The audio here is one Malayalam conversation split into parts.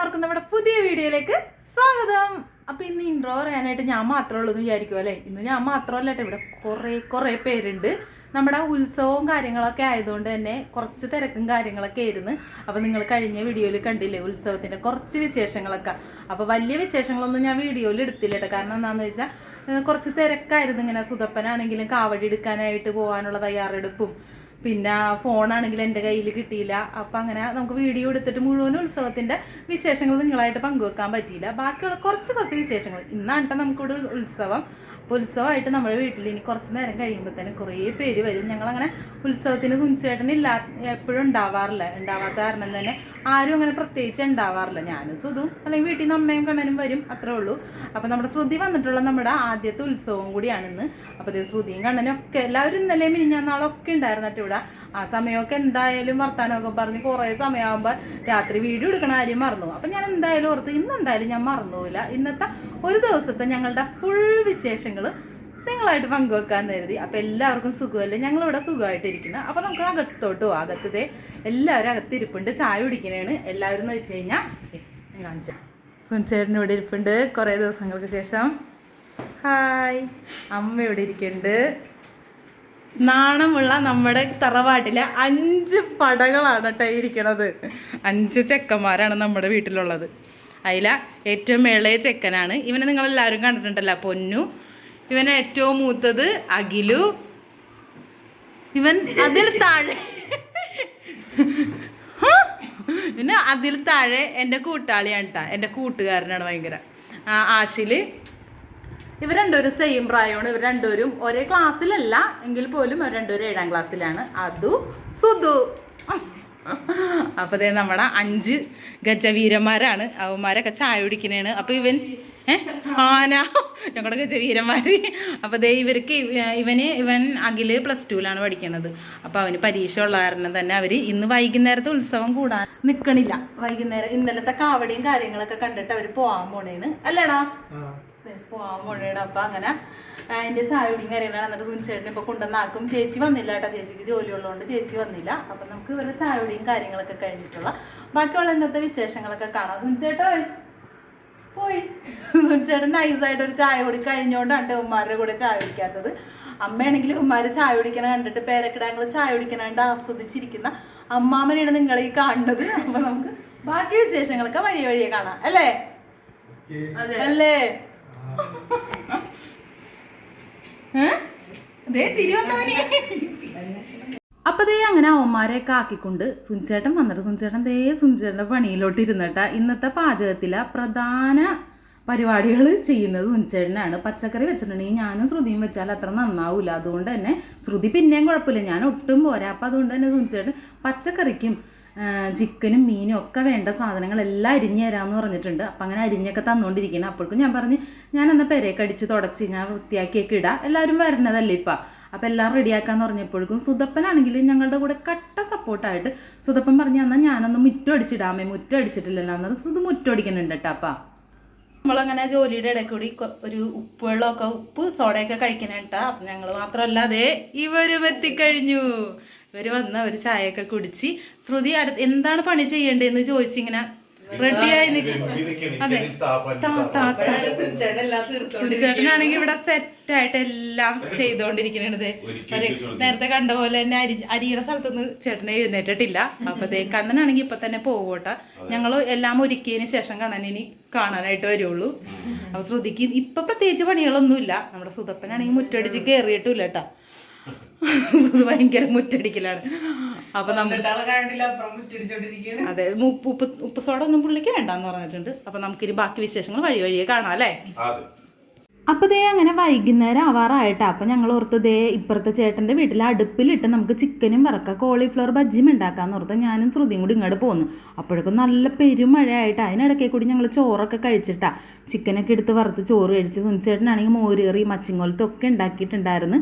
എല്ലാവർക്കും നമ്മുടെ പുതിയ വീഡിയോയിലേക്ക് സ്വാഗതം. അപ്പൊ ഇന്ന് ഇൻട്രോ പറയാനായിട്ട് ഞാൻ മാത്രമേ ഉള്ളൂ എന്ന് വിചാരിക്കും അല്ലേ? ഇന്ന് ഞാൻ മാത്രമല്ല ഇവിടെ കുറേ കുറേ പേരുണ്ട്. നമ്മുടെ ഉത്സവവും കാര്യങ്ങളൊക്കെ ആയതുകൊണ്ട് തന്നെ കുറച്ച് തിരക്കും കാര്യങ്ങളൊക്കെ ആയിരുന്നു. അപ്പോൾ നിങ്ങൾ കഴിഞ്ഞ വീഡിയോയിൽ കണ്ടില്ലേ ഉത്സവത്തിന്റെ കുറച്ച് വിശേഷങ്ങളൊക്കെ. അപ്പോൾ വലിയ വിശേഷങ്ങളൊന്നും ഞാൻ വീഡിയോയിൽ എടുത്തില്ല കേട്ടോ. കാരണം എന്താണെന്ന് വെച്ചാൽ കുറച്ച് തിരക്കായിരുന്നു ഇങ്ങനെ സുതപ്പനാണെങ്കിലും കാവടി എടുക്കാനായിട്ട് പോകാനുള്ള തയ്യാറെടുപ്പും പിന്നെ ഫോണാണെങ്കിൽ എന്റെ കയ്യിൽ കിട്ടിയില്ല. അപ്പം അങ്ങനെ നമുക്ക് വീഡിയോ എടുത്തിട്ട് മുഴുവൻ ഉത്സവത്തിന്റെ വിശേഷങ്ങൾ നിങ്ങളായിട്ട് പങ്കുവെക്കാൻ പറ്റിയില്ല. ബാക്കിയുള്ള കുറച്ച് കുറച്ച് വിശേഷങ്ങൾ. ഇന്നാണ് കേട്ടോ നമുക്കിവിടെ ഉത്സവം. അപ്പോൾ ഉത്സവമായിട്ട് നമ്മുടെ വീട്ടിൽ ഇനി കുറച്ച് നേരം കഴിയുമ്പോൾ തന്നെ കുറേ പേര് വരും. ഞങ്ങളങ്ങനെ ഉത്സവത്തിന് സുഞ്ചേട്ടൻ ഇല്ലാ എപ്പോഴും ഉണ്ടാവാറില്ല. ഉണ്ടാവാത്ത കാരണം തന്നെ ആരും അങ്ങനെ പ്രത്യേകിച്ച് ഉണ്ടാവാറില്ല. ഞാനും സുധു അല്ലെങ്കിൽ വീട്ടിൽ നിന്ന് അമ്മയും കണ്ണനും വരും അത്രേ ഉള്ളൂ. അപ്പോൾ നമ്മുടെ ശ്രുതി വന്നിട്ടുള്ള നമ്മുടെ ആദ്യത്തെ ഉത്സവം കൂടിയാണെന്ന്. അപ്പോൾ ശ്രുതിയും കണ്ണനും ഒക്കെ എല്ലാവരും ഇന്നലെ മിനിഞ്ഞാന്നാളൊക്കെ ഉണ്ടായിരുന്നിട്ട് ഇവിടെ ആ സമയമൊക്കെ എന്തായാലും വർത്താനമൊക്കെ പറഞ്ഞ് കുറേ സമയമാകുമ്പോൾ രാത്രി വീഡിയോ എടുക്കണ കാര്യം മറന്നു. അപ്പം ഞാൻ എന്തായാലും ഓർത്ത് ഇന്ന് എന്തായാലും ഞാൻ മറന്നുപോയില്ല ഇന്നത്തെ ഒരു ദിവസത്തെ ഞങ്ങളുടെ ഫുൾ വിശേഷങ്ങൾ നിങ്ങളായിട്ട് പങ്കുവെക്കാൻ കരുതി. അപ്പം എല്ലാവർക്കും സുഖമല്ലേ? ഞങ്ങളിവിടെ സുഖമായിട്ടിരിക്കുന്നത് അപ്പം നമുക്ക് അകത്തോട്ട് പോകാം അകത്തതേ എല്ലാവരും അകത്തിരിപ്പുണ്ട്. ചായ കുടിക്കണേണ്. എല്ലാവരും എന്ന് വെച്ച് കഴിഞ്ഞാൽ ഞാൻ കാണിച്ചു സുനിച്ചേട്ടൻ ഇവിടെ ഇരിപ്പുണ്ട്. കുറേ ദിവസങ്ങൾക്ക് ശേഷം. ഹായ്. അമ്മ ഇവിടെ ഇരിക്കുന്നുണ്ട്. നാണമുള്ള നമ്മുടെ തറവാട്ടിലെ അഞ്ച് പടകളാണ് കേട്ടോ ഇരിക്കണത്. അഞ്ച് ചെക്കന്മാരാണ് നമ്മുടെ വീട്ടിലുള്ളത്. അതില ഏറ്റവും ഇളയ ചെക്കനാണ്. ഇവനെ നിങ്ങൾ എല്ലാവരും കണ്ടിട്ടുണ്ടല്ലോ പൊന്നു. ഇവനെ ഏറ്റവും മൂത്തത് അഖിലു. ഇവൻ അതിൽ താഴെ പിന്നെ അതിൽ താഴെ എന്റെ കൂട്ടാളിയാണ് കേട്ടോ. എന്റെ കൂട്ടുകാരനാണ് ഭയങ്കര. ആ, ആഷിൽ. ഇവർ രണ്ടുപേരും സെയിം പ്രായമാണ്. ഇവർ രണ്ടുപേരും ഒരേ ക്ലാസ്സിലല്ല എങ്കിൽ പോലും അവർ രണ്ടുപേരും ഏഴാം ക്ലാസ്സിലാണ് അതു സുധു. അപ്പോൾ ദേ നമ്മുടെ അഞ്ച് ഗജവീരന്മാരാണ്. അവന്മാരൊക്കെ ചായ കുടിക്കുന്നതാണ്. അപ്പോൾ ഇവൻ ആന. ഞങ്ങളുടെ ഗജവീരന്മാർ അപ്പോൾ ദേ ഇവർക്ക് ഇവ- ഇവന് ഇവൻ അഖിൽ പ്ലസ് ടുവിലാണ് പഠിക്കണത്. അപ്പോൾ അവന് പരീക്ഷ ഉള്ള കാരണം തന്നെ അവർ ഇന്ന് വൈകുന്നേരത്തെ ഉത്സവം കൂടാൻ നിൽക്കണില്ല വൈകുന്നേരം ഇന്നലത്തെ കാവടിയും കാര്യങ്ങളൊക്കെ കണ്ടിട്ട് അവർ പോവാൻ പോണേണ്. അല്ലേടാ? പോവാൻ പോണേണ്. അപ്പൊ അങ്ങനെ അതിന്റെ ചായ കുടിയും കാര്യങ്ങളാണ് എന്നിട്ട് സുനിച്ചേട്ടനെ ഇപ്പൊ കൊണ്ടുവന്നാക്കും ചേച്ചി വന്നില്ല കേട്ടോ. ചേച്ചിക്ക് ജോലി ഉള്ളതുകൊണ്ട് ചേച്ചി വന്നില്ല. അപ്പൊ നമുക്ക് ഇവരുടെ ചായ കുടിയും കാര്യങ്ങളൊക്കെ കഴിഞ്ഞിട്ടുള്ള ബാക്കിയുള്ള ഇന്നത്തെ വിശേഷങ്ങളൊക്കെ കാണാം. സുനിച്ചേട്ടോ പോയി. സുനിച്ചേട്ടൻ നൈസായിട്ട് ഒരു ചായ കുടി കഴിഞ്ഞോണ്ടാണ് ഉമ്മാരുടെ കൂടെ ചായ കുടിക്കാത്തത്. അമ്മയാണെങ്കിൽ ഉമ്മാര് ചായ കുടിക്കണ കണ്ടിട്ട് പേരക്കിടാങ്ങൾ ചായ കുടിക്കണ കണ്ട് ആസ്വദിച്ചിരിക്കുന്ന അമ്മാമനെയാണ് നിങ്ങൾ ഈ കാണുന്നത്. അപ്പൊ നമുക്ക് ബാക്കി വിശേഷങ്ങളൊക്കെ വഴിയെ വഴിയെ കാണാം. അല്ലേ? അല്ലേ? അപ്പൊ ദേ അങ്ങനെ അവന്മാരെയൊക്കെ ആക്കിക്കൊണ്ട് സുഞ്ചേട്ടൻ വന്നിട്ട് സുഞ്ചേട്ടൻ ദേ സുഞ്ചേട്ടന്റെ പണിയിലോട്ട് ഇരുന്നിട്ട ഇന്നത്തെ പാചകത്തിലെ പ്രധാന പരിപാടികൾ ചെയ്യുന്നത് സുഞ്ചേട്ടനാണ് പച്ചക്കറി വെച്ചിട്ടുണ്ടെങ്കിൽ ഞാനും ശ്രുതിയും വെച്ചാൽ അത്ര നന്നാവൂല. അതുകൊണ്ട് തന്നെ ശ്രുതി പിന്നെയും കുഴപ്പമില്ല. ഞാൻ ഒട്ടും പോരാ. അപ്പം അതുകൊണ്ട് തന്നെ സുഞ്ചേട്ടൻ പച്ചക്കറിക്കും ചിക്കനും മീനും ഒക്കെ വേണ്ട സാധനങ്ങളെല്ലാം അരിഞ്ഞു തരാമെന്ന് പറഞ്ഞിട്ടുണ്ട്. അപ്പം അങ്ങനെ അരിഞ്ഞൊക്കെ തന്നുകൊണ്ടിരിക്കുന്നത് അപ്പോഴേക്കും ഞാൻ പറഞ്ഞ് ഞാൻ എന്നാൽ പെരയൊക്കെ അടിച്ച് തുടച്ച് ഞാൻ വൃത്തിയാക്കിയൊക്കെ ഇടാം. എല്ലാവരും വരുന്നതല്ലേ ഇപ്പം? അപ്പം എല്ലാം റെഡിയാക്കാന്ന് പറഞ്ഞപ്പോഴേക്കും സുതപ്പനാണെങ്കിൽ ഞങ്ങളുടെ കൂടെ കട്ട സപ്പോർട്ടായിട്ട് സുതപ്പൻ പറഞ്ഞു എന്നാൽ ഞാനൊന്ന് മുറ്റം അടിച്ചിടാമേ മുറ്റം അടിച്ചിട്ടില്ലല്ലോ. എന്നത് സുത് മുറ്റം അടിക്കുന്നുണ്ട് കേട്ടോ അപ്പം നമ്മളങ്ങനെ ജോലിയുടെ ഇടയ്ക്ക് കൂടി ഒരു ഉപ്പ് വെള്ളമൊക്കെ ഉപ്പ് സോഡയൊക്കെ കഴിക്കണേട്ടാ അപ്പം ഞങ്ങൾ മാത്രമല്ലാതെ ഇവരും എത്തിക്കഴിഞ്ഞു. ഇവർ വന്ന് അവർ ചായയൊക്കെ കുടിച്ച് ശ്രുതി അടുത്ത് എന്താണ് പണി ചെയ്യേണ്ടതെന്ന് ചോദിച്ചിങ്ങനെ റെഡിയായി അതെ. സുനിച്ചേട്ടനാണെങ്കിൽ ഇവിടെ സെറ്റ് ആയിട്ട് എല്ലാം ചെയ്തോണ്ടിരിക്കണത്. നേരത്തെ കണ്ട പോലെ തന്നെ അരി അരിയുടെ സ്ഥലത്തുനിന്ന് ചേട്ടനെ എഴുന്നേറ്റിട്ടില്ല. അപ്പൊ ദേ കണ്ണനാണെങ്കിൽ ഇപ്പൊ തന്നെ പോവട്ടെ. ഞങ്ങൾ എല്ലാം ഒരുക്കിയതിന് ശേഷം കണ്ണനിനി കാണാനായിട്ട് വരുള്ളൂ. അപ്പൊ ശ്രുതിക്ക് ഇപ്പൊ പ്രത്യേകിച്ച് പണികളൊന്നുമില്ല. നമ്മുടെ സുതപ്പനാണെങ്കിൽ മുറ്റടിച്ച് കയറിയിട്ടില്ല കേട്ടാ ഭയങ്കര മുറ്റടിക്കലാണ്. അപ്പൊ നമുക്ക് അതെ ഉപ്പ് ഉപ്പ് ഉപ്പ് സോഡ ഒന്നും പുള്ളിക്ക് വേണ്ടെന്ന് പറഞ്ഞിട്ടുണ്ട്. അപ്പൊ നമുക്കിനി ബാക്കി വിശേഷങ്ങൾ വഴി വഴിയെ കാണാം അല്ലേ? അതെ. അപ്പോൾ ദേ അങ്ങനെ വൈകുന്നേരം ആവാറായിട്ടാ. അപ്പോൾ ഞങ്ങൾ ഓർത്ത് ദേ ഇപ്പുറത്തെ ചേട്ടന്റെ വീട്ടിൽ അടുപ്പിലിട്ട് നമുക്ക് ചിക്കനും വറക്കാം കോളിഫ്ലവർ ബജ്ജിയും ഉണ്ടാക്കാമെന്ന് ഓർത്ത് ഞാനും ശ്രുതിയും കൂടി ഇങ്ങോട്ട് പോന്നു. അപ്പോഴേക്കും നല്ല പെരുമഴയായിട്ട് അതിനിടയ്ക്ക് കൂടി ഞങ്ങൾ ചോറൊക്കെ കഴിച്ചിട്ടാ. ചിക്കനൊക്കെ എടുത്ത് വറുത്ത് ചോറ് കഴിച്ച് സുനിച്ചേട്ടനാണെങ്കിൽ മോരേറി മച്ചിങ്ങോലത്തൊക്കെ ഉണ്ടാക്കിയിട്ടുണ്ടായിരുന്നു.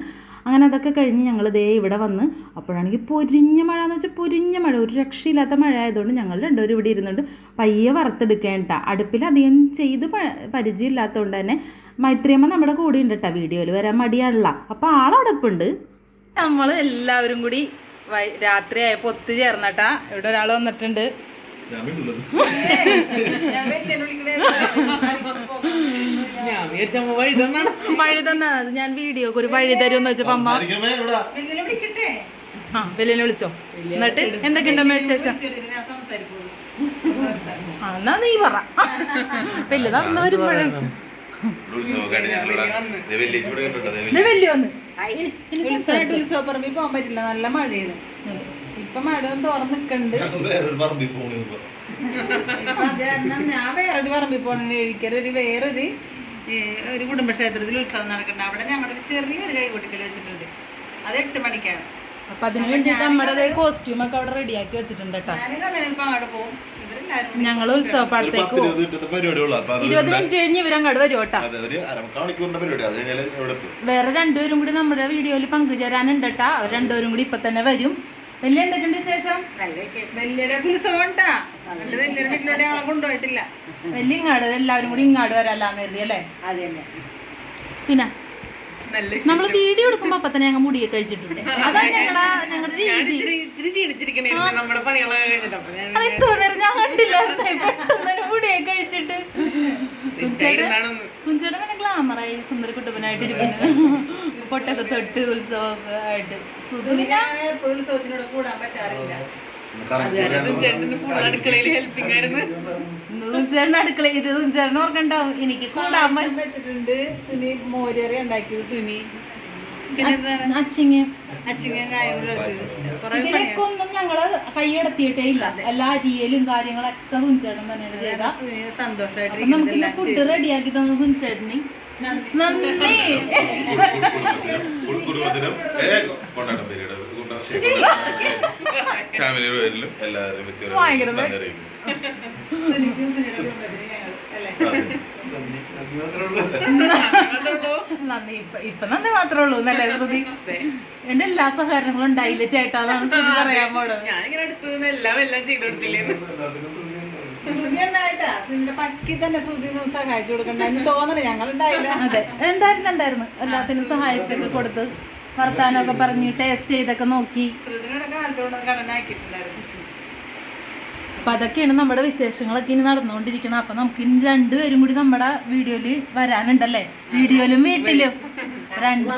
അങ്ങനെ അതൊക്കെ കഴിഞ്ഞ് ഞങ്ങൾ ദേ ഇവിടെ വന്ന് അപ്പോഴാണെങ്കിൽ പൊരിഞ്ഞ മഴ എന്ന് വെച്ചാൽ പൊരിഞ്ഞ മഴ. ഒരു രക്ഷയില്ലാത്ത മഴ ആയതുകൊണ്ട് ഞങ്ങൾ രണ്ടുപേരും ഇവിടെ ഇരുന്നുണ്ട്. പയ്യെ വറുത്തെടുക്കേണ്ട അടുപ്പിൽ അധികം ചെയ്ത് പരിചയമില്ലാത്തതുകൊണ്ട് തന്നെ മൈത്രിയമ്മ നമ്മുടെ കൂടെ ഉണ്ട് കേട്ടോ വീഡിയോയിൽ വരാൻ മടിയാണല്ല. അപ്പോൾ ആളവിടെ ഉണ്ട് നമ്മൾ എല്ലാവരും കൂടി വൈ രാത്രി ആയപ്പോൾ ഒത്തു ചേർന്നട്ടാ ഇവിടെ ഒരാൾ വന്നിട്ടുണ്ട്. ഞാൻ വഴി തന്നാണ്. വഴി തന്നാ. അത് ഞാൻ വീഡിയോക്ക് ഒരു വഴി തരുമെന്ന് വെച്ചപ്പോ അമ്മ ആ വെല്ലിനെ വിളിക്കട്ടെ? ആ വലിയ വിളിച്ചോ? എന്നിട്ട് എന്തൊക്കെയുണ്ടോ വിശേഷം? എന്നാ നീ പറ. വലിയ നടന്നു വരുമ്പോഴേ. ഉത്സവപ്പറമ്പിൽ പോകാൻ പറ്റില്ല നല്ല മഴയാണ്. ഇപ്പൊ മഴ തുറന്ന് നിക്കണ്ട്. ഞാൻ വേറൊരു പറമ്പിൽ എഴിക്കര ഒരു വേറൊരു ഒരു കുടുംബക്ഷേത്രത്തിൽ ഉത്സവം നടക്കുന്നുണ്ട് അവിടെ ഞങ്ങളൊരു ചെറിയൊരു കൈകൊട്ടിക്കൽ വെച്ചിട്ടുണ്ട്. അത് എട്ട് മണിക്കാണ്. അപ്പൊ അതിന് വേണ്ടിട്ട് നമ്മുടെ കോസ്റ്റ്യൂം ഒക്കെ അവിടെ റെഡിയാക്കി വെച്ചിട്ടുണ്ട് കേട്ടോ. അങ്ങോട്ട് ഞങ്ങൾ ഉത്സവപ്പാടത്തേക്ക് ഇരുപത് മിനിറ്റ് കഴിഞ്ഞ് ഇവരങ്ങോട്ട് വരും കേട്ടോ. അതെ ഒരു അരമുക്കാൽ മണിക്കൂറിന്റെ പരിപാടി. അത് കഴിഞ്ഞാൽ ഇവിടെ എത്തും. വേറെ രണ്ടുപേരും കൂടി നമ്മുടെ വീഡിയോയിൽ പങ്കുചേരാനുണ്ട് കേട്ടാ. അവർ രണ്ടുപേരും കൂടി ഇപ്പൊ തന്നെ വരും. വലിയ എന്തൊക്കെയുണ്ട് ശേഷം വലിയ ഇങ്ങാട് എല്ലാവരും കൂടി ഇങ്ങാട് വരാല്ലാന്ന് കരുതി അല്ലേ? പിന്നെ? നമ്മൾ വീഡിയോ എടുക്കുമ്പോ അപ്പൊ തന്നെ ഞങ്ങൾ മുടിയൊക്കെ കഴിച്ചിട്ടുണ്ട് അതാണ് ഞങ്ങളുടെ രീതി. അത് ഇത്ര നേരം ഞാൻ കണ്ടില്ലായിരുന്നു. പെട്ടെന്ന് മുടിയൊക്കെ കഴിച്ചിട്ട് സുഞ്ചേട്ടൻ എന്താണെന്ന് സുഞ്ചേട്ടൻ പിന്നെ ഗ്ലാമറായി സുന്ദര കുട്ടപ്പനായിട്ട് ഇരിക്കുന്നു പൊട്ടൊക്കെ തൊട്ട് ഉത്സവമൊക്കെ ആയിട്ട് ഉത്സവത്തിനോട് കൂടാൻ പറ്റാറില്ല. അടുക്കള ഇത് ചേട്ടൻ ഓർക്കണ്ടാവും. എനിക്ക് കൂടാൻ വെച്ചിട്ടുണ്ട്. തുണി മോരേറി ഉണ്ടാക്കിയത് തുണി ഇതിലൊക്കെ ഒന്നും ഞങ്ങൾ കൈയടത്തിയിട്ടേ ഇല്ല. എല്ലാ അരിയലും കാര്യങ്ങളൊക്കെ സുഞ്ചേട്ടൻ തന്നെയാണ് ചെയ്ത. നമുക്ക് ഫുഡ് റെഡിയാക്കി തന്ന സുഞ്ചേട്ടന് നന്ദി. കുടുംബത്തിനും ഏ, കൊണ്ടാട്ടം പേരുടെ ഫാമിലിയുടെ പേരിലും എല്ലാവരും ഭയങ്കര നന്ദി ഇപ്പൊ നന്ദി മാത്രമേ ഉള്ളൂ നല്ല ശ്രുതി? എന്റെ എല്ലാ സഹകരണങ്ങളും ഉണ്ടായില്ല ചേട്ടാന്നാണ് ശ്രുതി പറയാൻ പോണത്. ഞാൻ ഇങ്ങനെ അടുത്ത് എല്ലാം എല്ലാം ചെയ്തു കൊടുത്തില്ലേന്ന്. അതെ ഉണ്ടായിരുന്നു എല്ലാത്തിനും സഹായിച്ചൊക്കെ കൊടുത്ത് വർത്താനൊക്കെ പറഞ്ഞ് ടേസ്റ്റ് ചെയ്തൊക്കെ നോക്കി. അപ്പൊ അതൊക്കെയാണ് നമ്മുടെ വിശേഷങ്ങളൊക്കെ ഇനി നടന്നുകൊണ്ടിരിക്കണം അപ്പൊ നമുക്ക് ഇനി രണ്ടുപേരും കൂടി നമ്മുടെ വീഡിയോയിൽ വരാനുണ്ടല്ലേ? വീഡിയോയിലും വീട്ടിലും. രണ്ട്.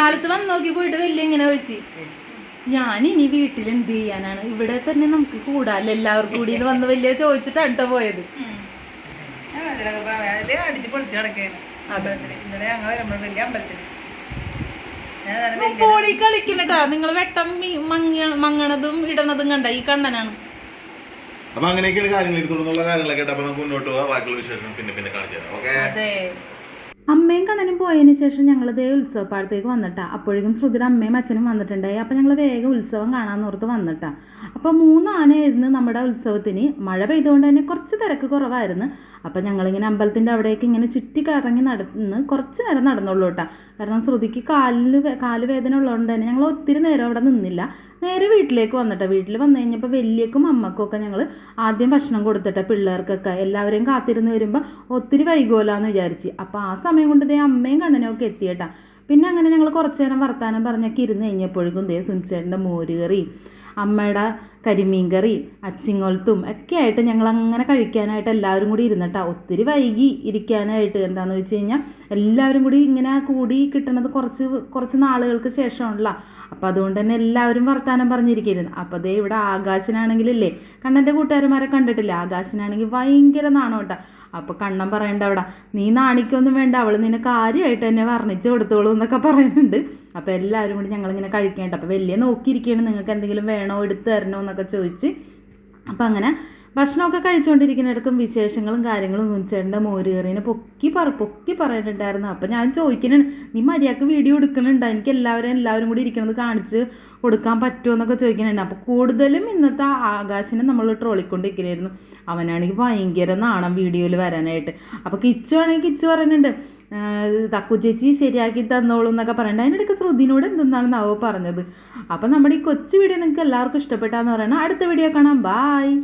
കാലത്ത് വന്ന് നോക്കി പോയിട്ട് വലിയ ഇങ്ങനെ ചോദിച്ചു. ഞാൻ ഇനി വീട്ടിൽ എന്ത് ചെയ്യാനാണ്? ഇവിടെ തന്നെ നമുക്ക് കൂടാല്ലോ? എല്ലാവർക്കും കൂടി ഇത് വന്ന് വലിയ ചോദിച്ചിട്ടാണ് കേട്ടോ പോയത് ഞാൻ അതിലൊക്കെ പറയാം. അടിച്ച് പൊളിച്ച് കിടക്കുകയാണ് അതെ. ഇന്നലെ ഞങ്ങൾ വരുമ്പോൾ വലിയ അമ്പലത്തിൽ ഞാൻ അതാണ് വലിയ- പോടി കളിക്കണട്ടാ നിങ്ങൾ വെട്ടം മങ്ങണതും ഇടണതും കണ്ട? ഈ കണ്ണനാണ്. അപ്പൊ അങ്ങനെയൊക്കെയാണ് കാര്യങ്ങൾ. തുടർന്നുള്ള കാര്യങ്ങളൊക്കെ അപ്പൊ നമുക്ക് മുന്നോട്ട് പോവാ ബാക്കിയുള്ള വിശേഷം പിന്നെ പിന്നെ കാണിച്ചു തരാം. ഓക്കെ അതെ. അമ്മയും കണ്ണനും പോയതിന് ശേഷം ഞങ്ങൾ ദേ ഉത്സവപ്പാടത്തേക്ക് വന്നിട്ടാ. അപ്പോഴേക്കും ശ്രുതിയുടെ അമ്മയും അച്ഛനും വന്നിട്ടുണ്ടായി. അപ്പം ഞങ്ങൾ വേഗം ഉത്സവം കാണാമെന്ന് ഓർത്ത് വന്നിട്ടാ. അപ്പോൾ മൂന്ന് ആനയായിരുന്നു നമ്മുടെ ഉത്സവത്തിന്. മഴ പെയ്തുകൊണ്ട് തന്നെ കുറച്ച് തിരക്ക് കുറവായിരുന്നു. അപ്പം ഞങ്ങളിങ്ങനെ അമ്പലത്തിന്റെ അവിടേക്ക് ഇങ്ങനെ ചുറ്റി കറങ്ങി നടന്ന് കുറച്ച് നേരം നടന്നുള്ളൂ കേട്ടോ. കാരണം ശ്രുതിക്ക് കാലിന് വേ- കാൽ വേദന ഉള്ളതുകൊണ്ട് തന്നെ ഞങ്ങൾ ഒത്തിരി നേരം അവിടെ നിന്നില്ല. നേരെ വീട്ടിലേക്ക് വന്നിട്ടോ. വീട്ടിൽ വന്നു കഴിഞ്ഞപ്പോൾ വലിയക്കും അമ്മക്കും ഒക്കെ ഞങ്ങൾ ആദ്യം ഭക്ഷണം കൊടുത്തിട്ടോ പിള്ളേർക്കൊക്കെ. എല്ലാവരെയും കാത്തിരുന്ന് വരുമ്പോൾ ഒത്തിരി വൈകുമല്ലാന്ന് വിചാരിച്ച്. അപ്പോൾ ആ സമയം കൊണ്ട് ദേ അമ്മയും കണ്ണനും ഒക്കെ പിന്നെ അങ്ങനെ ഞങ്ങൾ കുറച്ച് നേരം വർത്തമാനം പറഞ്ഞൊക്കെ ഇരുന്ന് കഴിഞ്ഞപ്പോഴേക്കും ദേ സുനിച്ചേട്ടന്റെ മോര് കറി. അമ്മയുടെ കരിമീൻ കറി അച്ചിങ്ങോലത്തും ഒക്കെ ആയിട്ട് ഞങ്ങൾ അങ്ങനെ കഴിക്കാനായിട്ട് എല്ലാവരും കൂടി ഇരുന്നിട്ടാ. ഒത്തിരി വൈകി ഇരിക്കാനായിട്ട് എന്താണെന്ന് വെച്ച് കഴിഞ്ഞാൽ എല്ലാവരും കൂടി ഇങ്ങനെ കൂടി കിട്ടണത് കുറച്ച് കുറച്ച് നാളുകൾക്ക് ശേഷമുള്ള അപ്പോൾ അതുകൊണ്ട് തന്നെ എല്ലാവരും വർത്തമാനം പറഞ്ഞിരിക്കുന്നു അപ്പോൾ അതേ ഇവിടെ ആകാശനാണെങ്കിലല്ലേ കണ്ണന്റെ കൂട്ടുകാരന്മാരെ കണ്ടിട്ടില്ല? ആകാശനാണെങ്കിൽ ഭയങ്കര നാണോട്ടാ. അപ്പോൾ കണ്ണൻ പറയണ്ട അവിടെ. നീ നാണിക്കൊന്നും വേണ്ട അവൾ നിന്നെ കാര്യമായിട്ട് തന്നെ വർണിച്ച് കൊടുത്തോളൂ എന്നൊക്കെ പറയുന്നുണ്ട്. അപ്പോൾ എല്ലാവരും കൂടി ഞങ്ങളിങ്ങനെ കഴിക്കേണ്ട. അപ്പോൾ വലിയ നോക്കിയിരിക്കുകയാണ് നിങ്ങൾക്ക് എന്തെങ്കിലും വേണോ എടുത്തു തരണോ എന്നൊക്കെ ചോദിച്ച്. അപ്പോൾ അങ്ങനെ ഭക്ഷണമൊക്കെ കഴിച്ചുകൊണ്ടിരിക്കുന്നിടക്കും വിശേഷങ്ങളും കാര്യങ്ങളും സുനിച്ചേട്ടന്റെ മോര് കയറിനെ പൊക്കി പറ പൊക്കി പറയുന്നുണ്ടായിരുന്നു അപ്പോൾ ഞാൻ ചോദിക്കുന്നുണ്ട് നീ മര്യാദയ്ക്ക് വീഡിയോ എടുക്കുന്നുണ്ടോ? എനിക്ക് എല്ലാവരും എല്ലാവരും കൂടി ഇരിക്കുന്നത് കാണിച്ച് കൊടുക്കാൻ പറ്റുമോ എന്നൊക്കെ ചോദിക്കുന്നുണ്ട്. അപ്പോൾ കൂടുതലും ഇന്നത്തെ ആകാശിനെ നമ്മൾ ട്രോളിക്കൊണ്ടിരിക്കുന്നതായിരുന്നു അവനാണെങ്കിൽ ഭയങ്കര നാണം വീഡിയോയിൽ വരാനായിട്ട്. അപ്പോൾ കിച്ചു ആണെങ്കിൽ കിച്ചു പറയുന്നുണ്ട് "ആഹ് തക്കു ചേച്ചി ശരിയാക്കി തന്നോളൂ എന്നൊക്കെ പറയുന്നുണ്ട്. അതിനിടയ്ക്ക് ശ്രുതിനോട് എന്തെന്നാണെന്ന് അവ പറഞ്ഞത്. അപ്പോൾ നമ്മുടെ ഈ കൊച്ചു വീഡിയോ നിങ്ങൾക്ക് എല്ലാവർക്കും ഇഷ്ടപ്പെട്ടാന്ന് പറയണം അടുത്ത വീഡിയോ കാണാം. ബായ്